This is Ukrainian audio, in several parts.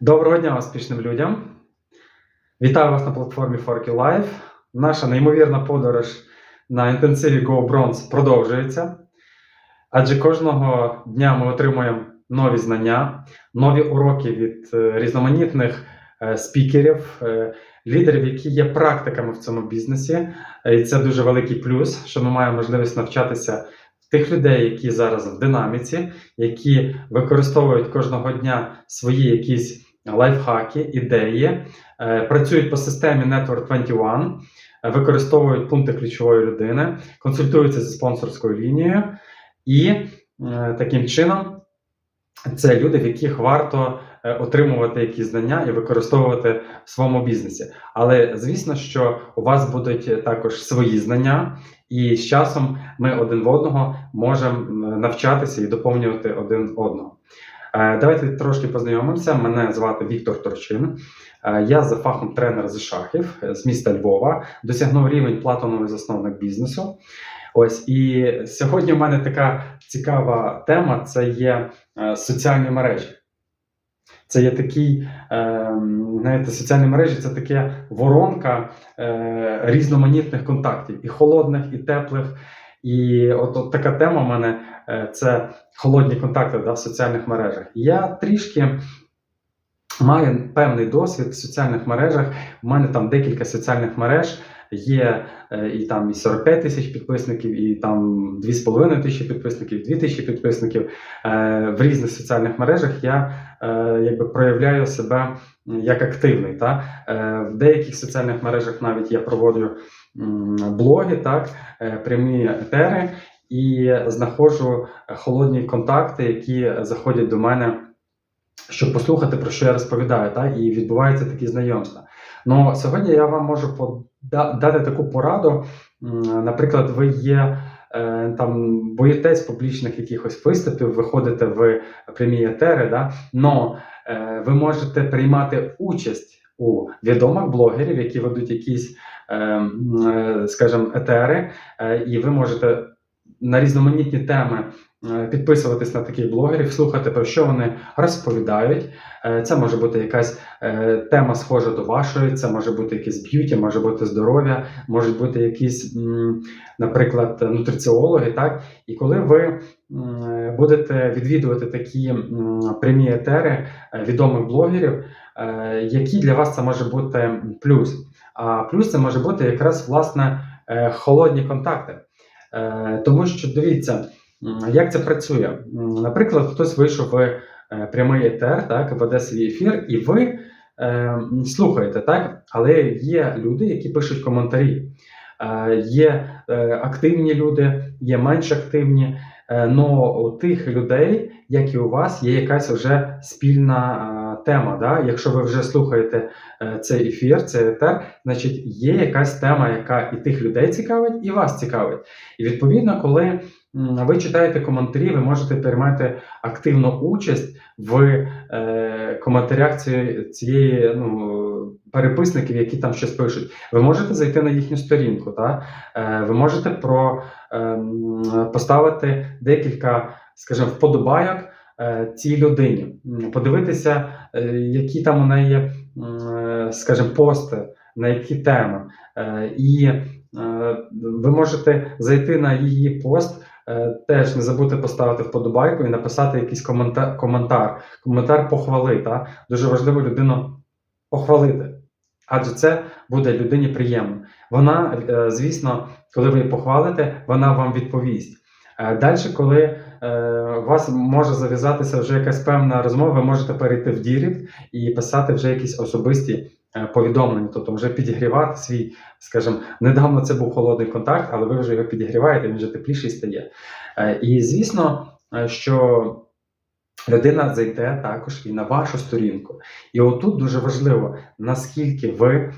Доброго дня успішним людям. Вітаю вас на платформі Forky Life. Наша неймовірна подорож на інтенсиві Go Bronze продовжується. Адже кожного дня ми отримуємо нові знання, нові уроки від е, різноманітних е, спікерів, е, лідерів, які є практиками в цьому бізнесі. І це дуже великий плюс, що ми маємо можливість навчатися тих людей, які зараз в динаміці, які використовують кожного дня свої якісь лайфхаки, ідеї, е, працюють по системі Network 21, е, використовують пункти ключової людини, консультуються зі спонсорською лінією, і е, таким чином це люди, в яких варто отримувати якісь знання і використовувати в своєму бізнесі. Але звісно, що у вас будуть також свої знання, і з часом ми один в одного можемо навчатися і доповнювати один одного. Е, Давайте трошки познайомимося. Мене звати Віктор Торчин. Е, Я за фахом тренер з шахів е, з міста Львова, досягнув рівень платоновий засновник бізнесу. Ось і сьогодні в мене така цікава тема: це є соціальні мережі. Це є такий, е, знаєте, соціальні мережі це таке воронка різноманітних контактів, і холодних, і теплих. І от, от така тема в мене е, це холодні контакти да, в соціальних мережах. Я трішки маю певний досвід в соціальних мережах. У мене там декілька соціальних мереж. Є е, і там і 45 тисяч підписників, і там 2,5 тисячі підписників, 2 тисячі підписників. Е, в різних соціальних мережах я якби проявляю себе як активний. Та? В деяких соціальних мережах навіть я проводжу блоги, так, е, прямі етери і знаходжу холодні контакти, які заходять до мене, щоб послухати, про що я розповідаю, та? і відбуваються такі знайомства. Ну, сьогодні я вам можу дати таку пораду. Наприклад, ви є е, там боїтесь публічних якихось виступів, виходите в прямі етери, да? но е, ви можете приймати участь у відомих блогерів, які ведуть якісь, е, м, е, скажімо, етери, е, і ви можете на різноманітні теми е, підписуватись на таких блогерів, слухати про що вони розповідають. Це може бути якась тема схожа до вашої, це може бути якийсь б'юті, може бути здоров'я, можуть бути якісь, наприклад, нутриціологи. Так? І коли ви будете відвідувати такі прямі етери відомих блогерів, е, які для вас це може бути плюс. А плюс це може бути якраз власне е, холодні контакти. Е, Тому що дивіться, як це працює. Наприклад, хтось вийшов в прямий етер, так, веде свій ефір, і ви е, слухаєте, так? Але є люди, які пишуть коментарі. Є активні люди, є менш активні. Е, но у тих людей, як і у вас, є якась вже спільна тема. Да? Якщо ви вже слухаєте е, цей ефір, цей етер, значить є якась тема, яка і тих людей цікавить, і вас цікавить. І відповідно, коли ви читаєте коментарі, ви можете приймати активну участь в е, коментарях цієї, ну, переписників, які там щось пишуть. Ви можете зайти на їхню сторінку, та? Е, ви можете про, ем, поставити декілька, скажімо, вподобайок цій людині, подивитися, е, які там у неї, е, скажімо, пости, на які теми. Е, І е, ви можете зайти на її пост. е, Теж не забудьте поставити вподобайку і написати якийсь коментар, коментар, коментар похвали. Та? Дуже важливо людину похвалити. Адже це буде людині приємно. Вона, е, звісно, коли ви її похвалите, вона вам відповість. Далі, коли е, у вас може зав'язатися вже якась певна розмова, ви можете перейти в Дірект і писати вже якісь особисті е, повідомлення, тобто вже підігрівати свій, скажімо, недавно це був холодний контакт, але ви вже його підігріваєте, він вже тепліший стає. Е, І звісно, е, що людина зайде також і на вашу сторінку. І отут дуже важливо, наскільки ви е,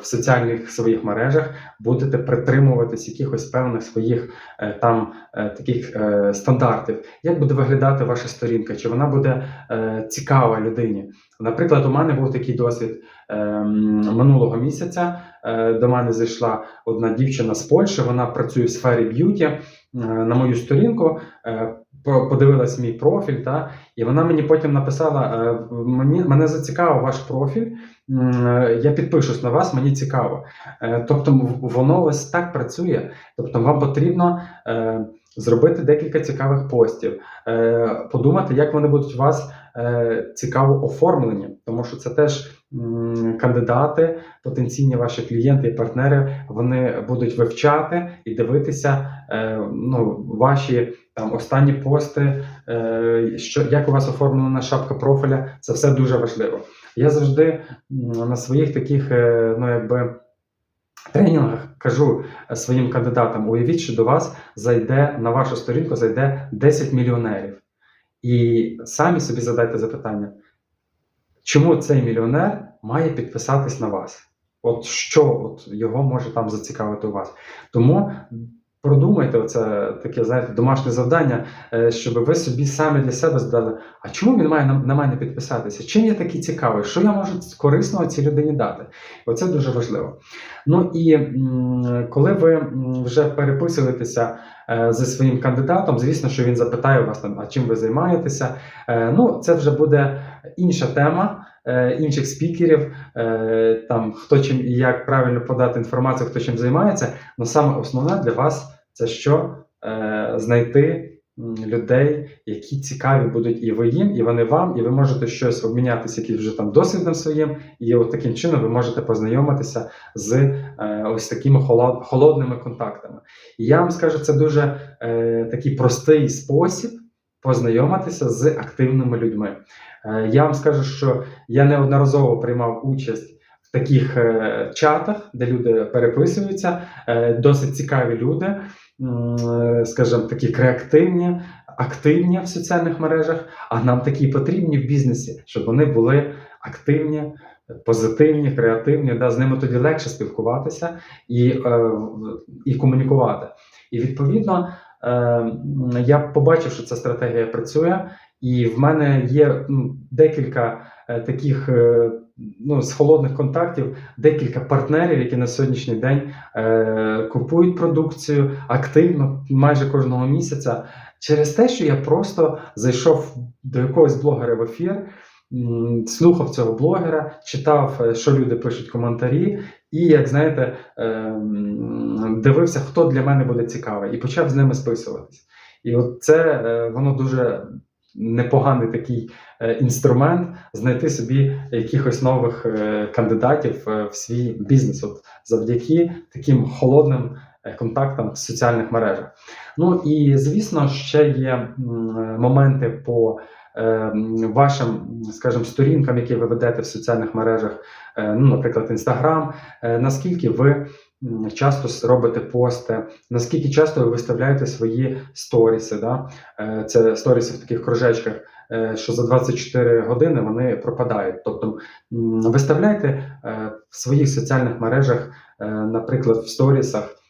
в соціальних своїх мережах будете притримуватись якихось певних своїх е, там е, таких е, стандартів. Як буде виглядати ваша сторінка? Чи вона буде е, цікава людині? Наприклад, у мене був такий досвід е, минулого місяця. Е, до мене зайшла одна дівчина з Польщі, вона працює в сфері б'юті е, на мою сторінку. е, Подивилась мій профіль, та, і вона мені потім написала: мені, мене зацікавив ваш профіль, я підпишусь на вас, мені цікаво. Тобто воно ось так працює. Тобто вам потрібно зробити декілька цікавих постів, подумати, як вони будуть у вас цікаво оформлені, тому що це теж кандидати, потенційні ваші клієнти і партнери, вони будуть вивчати і дивитися е, ну, ваші там останні пости, е, що як у вас оформлена шапка профіля, це все дуже важливо. Я завжди на своїх таких, е, ну якби. Тренінгах кажу своїм кандидатам: уявіть, що до вас зайде на вашу сторінку зайде 10 мільйонерів. І самі собі задайте запитання, чому цей мільйонер має підписатись на вас? От що от його може там зацікавити у вас? Тому продумайте оце таке, знаєте, домашнє завдання, е, щоб ви собі самі для себе задали, а чому він має на, мене підписатися? Чим я такий цікавий? Що я можу корисного цій людині дати? Оце дуже важливо. Ну і коли ви вже переписуєтеся е, зі своїм кандидатом, звісно, що він запитає вас а чим ви займаєтеся. Е, Ну, це вже буде інша тема. е, Інших спікерів, е, там хто чим і як правильно подати інформацію, хто чим займається. Але саме основне для вас це що е, знайти людей, які цікаві будуть і ви їм, і вони вам, і ви можете щось обмінятися, яким вже там досвідом своїм, і от таким чином ви можете познайомитися з ось такими холод, холодними контактами. І я вам скажу, це дуже такий простий спосіб познайомитися з активними людьми. Е, я вам скажу, що я неодноразово приймав участь в таких е, чатах, де люди переписуються, е, досить цікаві люди, скажімо, такі креативні, активні в соціальних мережах, а нам такі потрібні в бізнесі, щоб вони були активні. Позитивні, креативні, да, з ними тоді легше спілкуватися і, е, і комунікувати. І відповідно я побачив, що ця стратегія працює, і в мене є ну, декілька е, таких е, ну, з холодних контактів, декілька партнерів, які на сьогоднішній день е, купують продукцію активно майже кожного місяця, через те, що я просто зайшов до якогось блогера в ефір. Слухав цього блогера, читав, е, що люди пишуть коментарі, і, як знаєте, ем, дивився, хто для мене буде цікавий, і почав з ними списуватись. І от це е, воно дуже непоганий такий е, інструмент знайти собі якихось нових е, кандидатів в свій бізнес, от завдяки таким холодним контактам в соціальних мережах. Ну і звісно, ще є моменти по вашим, скажімо, сторінкам, які ви ведете в соціальних мережах, е, ну, наприклад, Інстаграм, е, наскільки ви часто робите пости, наскільки часто ви виставляєте свої сторіси. Да? Е, Це сторіси в таких кружечках, що за 24 години вони пропадають. Тобто виставляйте в своїх соціальних мережах, наприклад, в сторісах.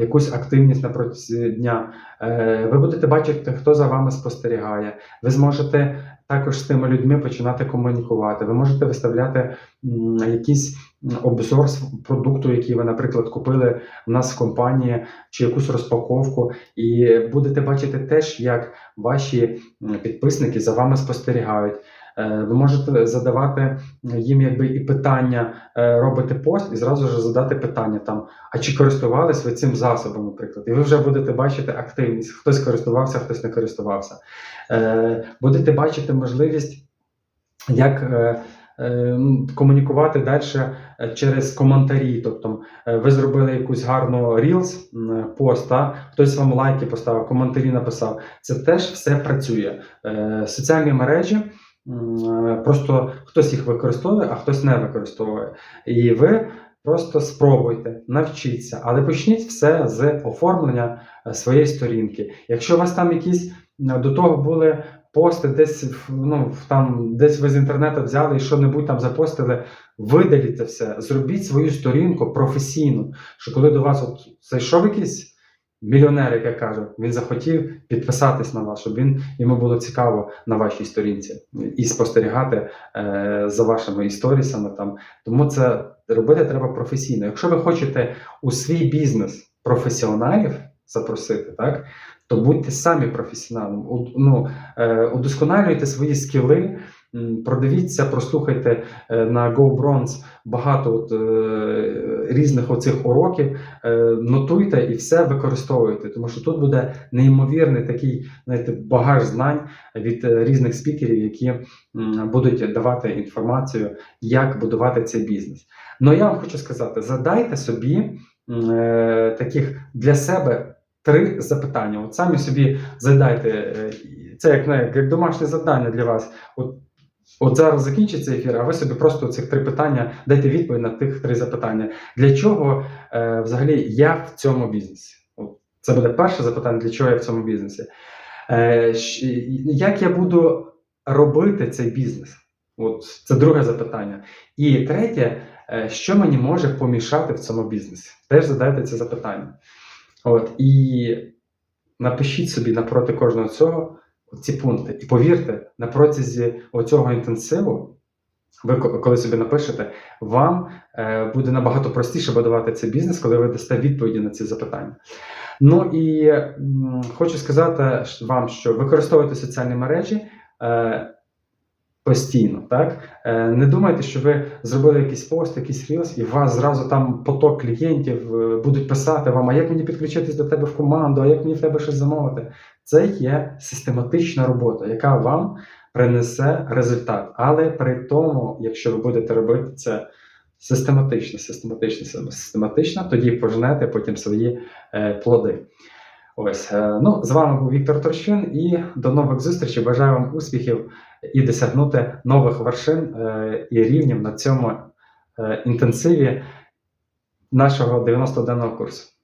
Якусь активність на протязі дня, Е, ви будете бачити, хто за вами спостерігає. Ви зможете також з тими людьми починати комунікувати. Ви можете виставляти якийсь обзор продукту, який ви, наприклад, купили в нас в компанії, чи якусь розпаковку, і будете бачити теж, як ваші підписники за вами спостерігають. Е, Ви можете задавати їм якби і питання, е, робите пост і зразу ж задати питання там, а чи користувались ви цим засобом, наприклад, і ви вже будете бачити активність, хтось користувався, хтось не користувався. Е, Будете бачити можливість, як комунікувати далі через коментарі. Тобто ви зробили якусь гарну Reels, м, пост, та, хтось вам лайки поставив, коментарі написав. Це теж все працює. Соціальні мережі. Е, Просто хтось їх використовує, а хтось не використовує. І ви просто спробуйте, навчіться, але почніть все з оформлення е, своєї сторінки. Якщо у вас там якісь е, до того були пости, десь ну, там, десь ви з інтернету взяли і що-небудь там запостили, видаліть це все, зробіть свою сторінку професійну, що коли до вас от зайшов якийсь мільйонер, як я кажу, він захотів підписатись на вас, щоб він йому було цікаво на вашій сторінці і спостерігати е, за вашими історісами там. Тому це робити треба професійно. Якщо ви хочете у свій бізнес професіоналів запросити, так то будьте самі професіоналом. Ну, е, удосконалюйте свої скіли, продивіться, прослухайте е, на GoBronze багато от, е, різних оцих уроків, е, нотуйте і все використовуйте, тому що тут буде неймовірний такий знаєте, багаж знань від різних спікерів, які будуть давати інформацію, як будувати цей бізнес. Ну я вам хочу сказати: задайте собі таких для себе три запитання. От самі собі задайте, це як, не, як домашнє завдання для вас. От, от зараз закінчиться ефір, а ви собі просто цих три питання дайте відповідь на тих три запитання. Для чого е, взагалі я в цьому бізнесі? От, це буде перше запитання, для чого я в цьому бізнесі. Е, як я буду робити цей бізнес? От це друге запитання. І третє, е, що мені може помішати в цьому бізнесі? Теж задайте це запитання. От, і напишіть собі напроти кожного цього ці пункти. І повірте, на протязі оцього інтенсиву, ви ко- коли собі напишете, вам е, буде набагато простіше будувати цей бізнес, коли ви дасте відповіді на ці запитання. Ну і хочу сказати вам, що використовуйте соціальні мережі. Постійно, так Е, не думайте, що ви зробили якийсь пост, якийсь рілс, і у вас зразу там поток клієнтів е, будуть писати вам, а як мені підключитись до тебе в команду, а як мені в тебе щось замовити. Це є систематична робота, яка вам принесе результат. Але при тому, якщо ви будете робити це систематично, систематично, систематично, тоді пожнете потім свої е, плоди. Ось, е, ну, з вами був Віктор Торщин, і до нових зустрічей. Бажаю вам успіхів і досягнути нових вершин е, і рівнів на цьому е, інтенсиві нашого 90-денного курсу.